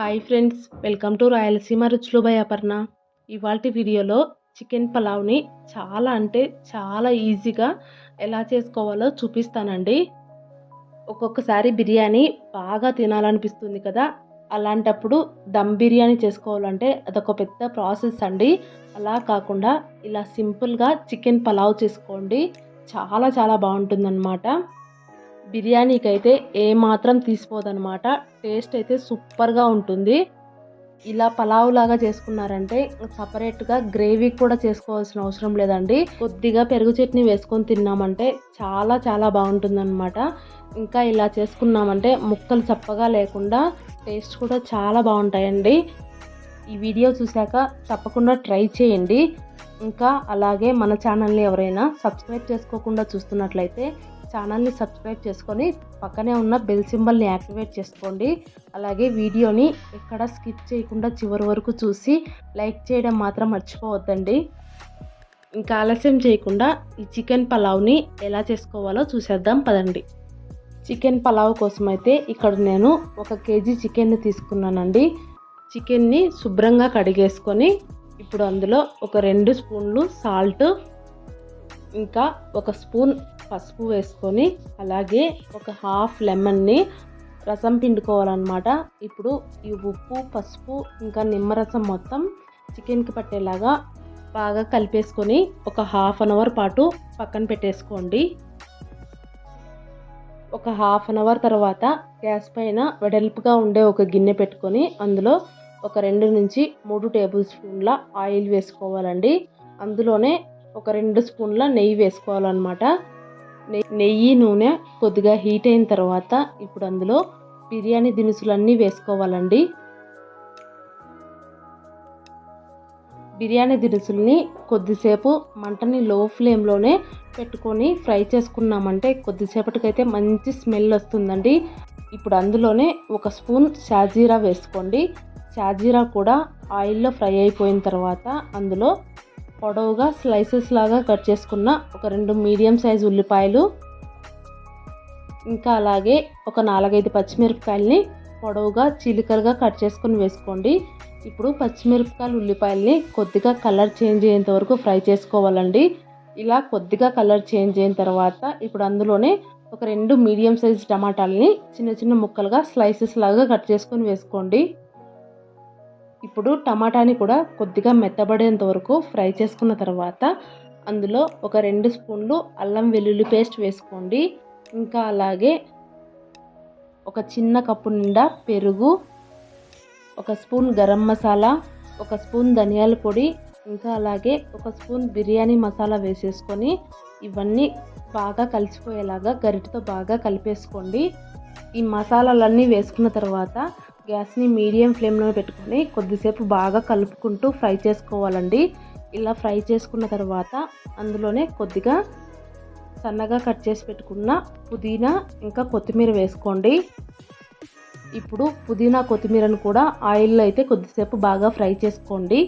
Hi friends welcome to Rayalaseema రుచులు by Aparna ఇవాళ వీడియోలో చికెన్ పలావ్ని చాలా అంటే చాలా ఈజీగా ఎలా చేసుకోవాలో చూపిస్తానండి. ఒక్కొక్కసారి బిర్యానీ బాగా తినాలనిపిస్తుంది కదా. అలాంటప్పుడు దమ్ బిర్యానీ చేసుకోవాలంటే అదొక పెద్ద ప్రాసెస్ అండి. అలా కాకుండా ఇలా సింపుల్గా చికెన్ పలావ్ చేసుకోండి. చాలా చాలా బాగుంటుందన్నమాట. బిర్యానీకి అయితే ఏమాత్రం తీసిపోదనమాట టేస్ట్ అయితే సూపర్గా ఉంటుంది. ఇలా పలావ్ లాగా చేసుకున్నారంటే సపరేట్గా గ్రేవీ కూడా చేసుకోవాల్సిన అవసరం లేదండి. కొద్దిగా పెరుగు చట్నీ వేసుకొని తిన్నామంటే చాలా చాలా బాగుంటుందన్నమాట. ఇంకా ఇలా చేసుకున్నామంటే ముక్కలు చప్పగా లేకుండా టేస్ట్ కూడా చాలా బాగుంటాయండి. ఈ వీడియో చూశాక తప్పకుండా ట్రై చేయండి. ఇంకా అలాగే మన ఛానల్ని ఎవరైనా సబ్స్క్రైబ్ చేసుకోకుండా చూస్తున్నట్లయితే ఛానల్ని సబ్స్క్రైబ్ చేసుకొని పక్కనే ఉన్న బెల్ సింబల్ని యాక్టివేట్ చేసుకోండి. అలాగే వీడియోని ఎక్కడ స్కిప్ చేయకుండా చివరి వరకు చూసి లైక్ చేయడం మాత్రం మర్చిపోవద్దండి. ఇంకా ఆలస్యం చేయకుండా ఈ చికెన్ పలావ్ని ఎలా చేసుకోవాలో చూసేద్దాం పదండి. చికెన్ పలావ్ కోసం అయితే ఇక్కడ నేను ఒక కేజీ చికెన్ని తీసుకున్నానండి. చికెన్ని శుభ్రంగా కడిగేసుకొని ఇప్పుడు అందులో ఒక రెండు స్పూన్లు సాల్ట్ ఇంకా ఒక స్పూన్ పసుపు వేసుకొని అలాగే ఒక హాఫ్ లెమన్ని రసం పిండుకోవాలన్నమాట. ఇప్పుడు ఈ ఉప్పు పసుపు ఇంకా నిమ్మరసం మొత్తం చికెన్కి పట్టేలాగా బాగా కలిపేసుకొని ఒక హాఫ్ అన్ అవర్ పాటు పక్కన పెట్టేసుకోండి. ఒక హాఫ్ అన్ అవర్ తర్వాత గ్యాస్ పైన వెడల్పుగా ఉండే ఒక గిన్నె పెట్టుకొని అందులో ఒక రెండు నుంచి మూడు టేబుల్ స్పూన్ల ఆయిల్ వేసుకోవాలండి. అందులోనే ఒక రెండు స్పూన్ల నెయ్యి వేసుకోవాలన్నమాట. నెయ్యి నూనె కొద్దిగా హీట్ అయిన తర్వాత ఇప్పుడు అందులో బిర్యానీ దినుసులన్నీ వేసుకోవాలండి. బిర్యానీ దినుసుల్ని కొద్దిసేపు మంటని లో ఫ్లేమ్లోనే పెట్టుకొని ఫ్రై చేసుకున్నామంటే కొద్దిసేపటికైతే మంచి స్మెల్ వస్తుందండి. ఇప్పుడు అందులోనే ఒక స్పూన్ షాజీరా వేసుకోండి. షాజీరా కూడా ఆయిల్లో ఫ్రై అయిపోయిన తర్వాత అందులో పొడవుగా స్లైసెస్ లాగా కట్ చేసుకున్న ఒక రెండు మీడియం సైజ్ ఉల్లిపాయలు ఇంకా అలాగే ఒక నాలుగైదు పచ్చిమిరపకాయలని పొడవుగా చీలికలుగా కట్ చేసుకొని వేసుకోండి. ఇప్పుడు పచ్చిమిరపకాయలు ఉల్లిపాయల్ని కొద్దిగా కలర్ చేంజ్ అయ్యేంత వరకు ఫ్రై చేసుకోవాలండి. ఇలా కొద్దిగా కలర్ చేంజ్ అయిన తర్వాత ఇప్పుడు అందులోనే ఒక రెండు మీడియం సైజ్ టమాటాలని చిన్న చిన్న ముక్కలుగా స్లైసెస్ లాగా కట్ చేసుకొని వేసుకోండి. ఇప్పుడు టమాటాని కూడా కొద్దిగా మెత్తబడేంత వరకు ఫ్రై చేసుకున్న తర్వాత అందులో ఒక రెండు స్పూన్లు అల్లం వెల్లుల్లి పేస్ట్ వేసుకోండి. ఇంకా అలాగే ఒక చిన్న కప్పు నిండా పెరుగు ఒక స్పూన్ గరం మసాలా ఒక స్పూన్ ధనియాల పొడి ఇంకా అలాగే ఒక స్పూన్ బిర్యానీ మసాలా వేసేసుకొని ఇవన్నీ బాగా కలిసిపోయేలాగా గరిటతో బాగా కలిపేసుకోండి. ఈ మసాలాలన్నీ వేసుకున్న తర్వాత గ్యాస్ని మీడియం ఫ్లేమ్లో పెట్టుకొని కొద్దిసేపు బాగా కలుపుకుంటూ ఫ్రై చేసుకోవాలండి. ఇలా ఫ్రై చేసుకున్న తర్వాత అందులోనే కొద్దిగా సన్నగా కట్ చేసి పెట్టుకున్న పుదీనా ఇంకా కొత్తిమీర వేసుకోండి. ఇప్పుడు పుదీనా కొత్తిమీరను కూడా ఆయిల్లో అయితే కొద్దిసేపు బాగా ఫ్రై చేసుకోండి.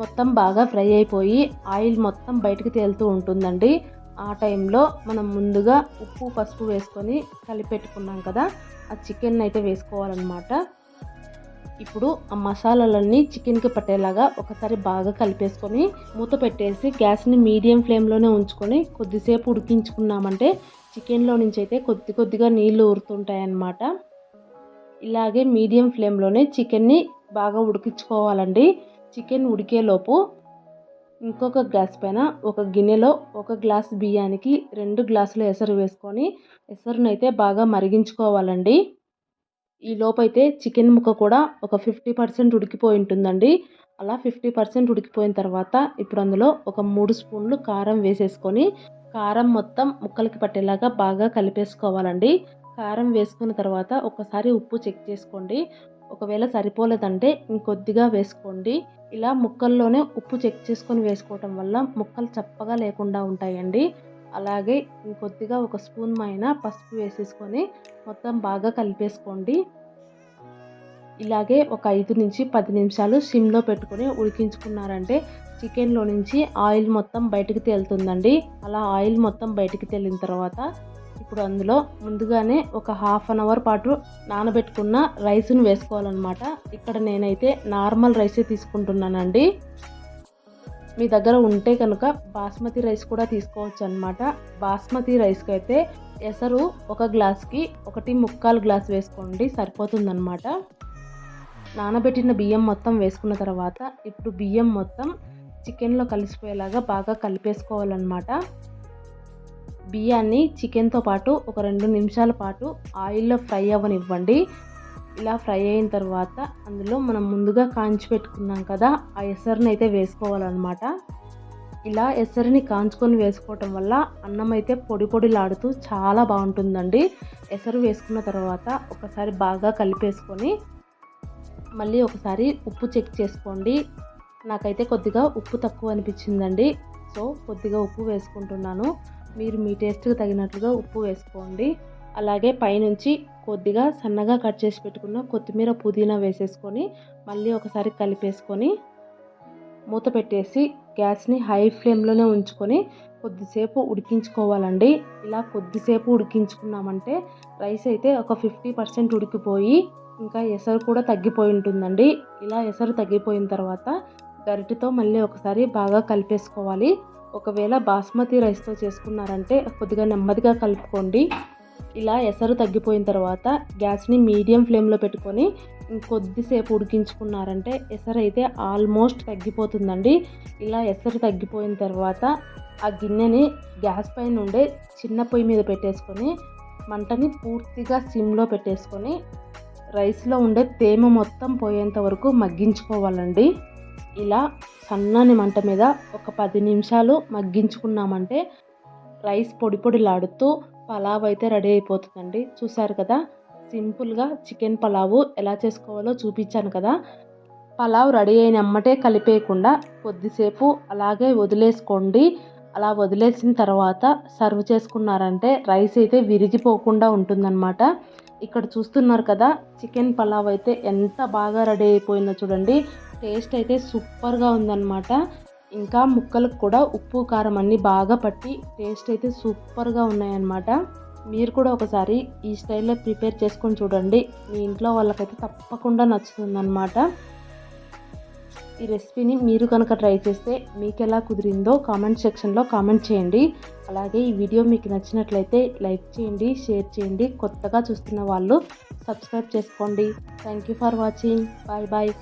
మొత్తం బాగా ఫ్రై అయిపోయి ఆయిల్ మొత్తం బయటకు తేలుతూ ఉంటుందండి. ఆ టైంలో మనం ముందుగా ఉప్పు పసుపు వేసుకొని కలిపెట్టుకున్నాం కదా ఆ చికెన్ అయితే వేసుకోవాలన్నమాట. ఇప్పుడు ఆ మసాలాలన్నీ చికెన్కి పట్టేలాగా ఒకసారి బాగా కలిపేసుకొని మూత పెట్టేసి గ్యాస్ని మీడియం ఫ్లేమ్లోనే ఉంచుకొని కొద్దిసేపు ఉడికించుకున్నామంటే చికెన్లో నుంచి అయితే కొద్ది కొద్దిగా నీళ్ళు ఊరుతుంటాయన్నమాట. ఇలాగే మీడియం ఫ్లేమ్లోనే చికెన్ని బాగా ఉడికించుకోవాలండి. చికెన్ ఉడికేలోపు ఇంకొక గ్యాస్ పైన ఒక గిన్నెలో ఒక గ్లాస్ బియ్యానికి రెండు గ్లాసుల ఎసరు వేసుకొని ఎసరునైతే బాగా మరిగించుకోవాలండి. ఈ లోపైతే చికెన్ ముక్క కూడా ఒక ఫిఫ్టీ పర్సెంట్ ఉడికిపోయి ఉంటుందండి. అలా ఫిఫ్టీ పర్సెంట్ ఉడికిపోయిన తర్వాత ఇప్పుడు అందులో ఒక మూడు స్పూన్లు కారం వేసేసుకొని కారం మొత్తం ముక్కలకి పట్టేలాగా బాగా కలిపేసుకోవాలండి. కారం వేసుకున్న తర్వాత ఒకసారి ఉప్పు చెక్ చేసుకోండి. ఒకవేళ సరిపోలేదంటే ఇంకొద్దిగా వేసుకోండి. ఇలా ముక్కల్లోనే ఉప్పు చెక్ చేసుకొని వేసుకోవటం వల్ల ముక్కలు చప్పగా లేకుండా ఉంటాయండి. అలాగే ఇంకొద్దిగా ఒక స్పూన్ పైన పసుపు వేసేసుకొని మొత్తం బాగా కలిపేసుకోండి. ఇలాగే ఒక ఐదు నుంచి పది నిమిషాలు సిమ్లో పెట్టుకొని ఉడికించుకున్నారంటే చికెన్లో నుంచి ఆయిల్ మొత్తం బయటికి తేలుతుందండి. అలా ఆయిల్ మొత్తం బయటికి తేలిన తర్వాత ఇప్పుడు అందులో ముందుగానే ఒక హాఫ్ అన్ అవర్ పాటు నానబెట్టుకున్న రైస్ను వేసుకోవాలన్నమాట. ఇక్కడ నేనైతే నార్మల్ రైసే తీసుకుంటున్నానండి. మీ దగ్గర ఉంటే కనుక బాస్మతి రైస్ కూడా తీసుకోవచ్చు అనమాట బాస్మతి రైస్కి అయితే ఎసరు ఒక గ్లాస్కి ఒకటి ముక్కాలు గ్లాస్ వేసుకోండి సరిపోతుందన్నమాట. నానబెట్టిన బియ్యం మొత్తం వేసుకున్న తర్వాత ఇప్పుడు బియ్యం మొత్తం చికెన్లో కలిసిపోయేలాగా బాగా కలిపేసుకోవాలన్నమాట. బియ్యాన్ని చికెన్తో పాటు ఒక రెండు నిమిషాల పాటు ఆయిల్లో ఫ్రై అవ్వనివ్వండి. ఇలా ఫ్రై అయిన తర్వాత అందులో మనం ముందుగా కాంచి పెట్టుకున్నాం కదా ఆ ఎసరుని అయితే వేసుకోవాలన్నమాట. ఇలా ఎసరిని కాంచుకొని వేసుకోవటం వల్ల అన్నం అయితే పొడి పొడిలాడుతూ చాలా బాగుంటుందండి. ఎసరు వేసుకున్న తర్వాత ఒకసారి బాగా కలిపేసుకొని మళ్ళీ ఒకసారి ఉప్పు చెక్ చేసుకోండి. నాకైతే కొద్దిగా ఉప్పు తక్కువ అనిపించిందండి. సో కొద్దిగా ఉప్పు వేసుకుంటున్నాను. మీరు మీ టేస్ట్కి తగినట్లుగా ఉప్పు వేసుకోండి. అలాగే పైనుంచి కొద్దిగా సన్నగా కట్ చేసి పెట్టుకున్న కొత్తిమీర పుదీనా వేసేసుకొని మళ్ళీ ఒకసారి కలిపేసుకొని మూత పెట్టేసి గ్యాస్ని హై ఫ్లేమ్లోనే ఉంచుకొని కొద్దిసేపు ఉడికించుకోవాలండి. ఇలా కొద్దిసేపు ఉడికించుకున్నామంటే రైస్ అయితే ఒక ఫిఫ్టీ పర్సెంట్ ఉడికిపోయి ఇంకా ఎసరు కూడా తగ్గిపోయి ఉంటుందండి. ఇలా ఎసరు తగ్గిపోయిన తర్వాత గరిటెతో మళ్ళీ ఒకసారి బాగా కలిపేసుకోవాలి. ఒకవేళ బాస్మతి రైస్తో చేసుకున్నారంటే కొద్దిగా నెమ్మదిగా కలుపుకోండి. ఇలా ఎసరు తగ్గిపోయిన తర్వాత గ్యాస్ని మీడియం ఫ్లేమ్లో పెట్టుకొని కొద్దిసేపు ఉడికించుకున్నారంటే ఎసరు అయితే ఆల్మోస్ట్ తగ్గిపోతుందండి. ఇలా ఎసరు తగ్గిపోయిన తర్వాత ఆ గిన్నెని గ్యాస్ పైన ఉండే చిన్న పొయ్యి మీద పెట్టేసుకొని మంటని పూర్తిగా సిమ్లో పెట్టేసుకొని రైస్లో ఉండే తేమ మొత్తం పోయేంత వరకు మగ్గించుకోవాలండి. ఇలా సన్నని మంట మీద ఒక పది నిమిషాలు మగ్గించుకున్నామంటే రైస్ పొడి పొడిలాడుతూ పలావ్ అయితే రెడీ అయిపోతుందండి. చూసారు కదా? సింపుల్గా చికెన్ పలావు ఎలా చేసుకోవాలో చూపించాను కదా? పలావ్ రెడీ అయిన అమ్మటే కలిపేయకుండా కొద్దిసేపు అలాగే వదిలేసుకోండి. అలా వదిలేసిన తర్వాత సర్వ్ చేసుకున్నారంటే రైస్ అయితే విరిగిపోకుండా ఉంటుందన్నమాట. ఇక్కడ చూస్తున్నారు కదా? చికెన్ పలావ్ అయితే ఎంత బాగా రెడీ అయిపోయిందో చూడండి. టేస్ట్ అయితే సూపర్గా ఉందన్నమాట. ఇంకా ముక్కలకు కూడా ఉప్పు కారం అన్నీ బాగా పట్టి టేస్ట్ అయితే సూపర్గా ఉన్నాయన్నమాట. మీరు కూడా ఒకసారి ఈ స్టైల్లో ప్రిపేర్ చేసుకొని చూడండి. మీ ఇంట్లో వాళ్ళకైతే తప్పకుండా నచ్చుతుందన్నమాట. ఈ రెసిపీని మీరు కనుక ట్రై చేస్తే మీకు ఎలా కుదిరిందో కామెంట్ సెక్షన్లో కామెంట్ చేయండి. అలాగే ఈ వీడియో మీకు నచ్చినట్లయితే లైక్ చేయండి షేర్ చేయండి. కొత్తగా చూస్తున్న వాళ్ళు సబ్స్క్రైబ్ చేసుకోండి. Thank you for watching. Bye bye.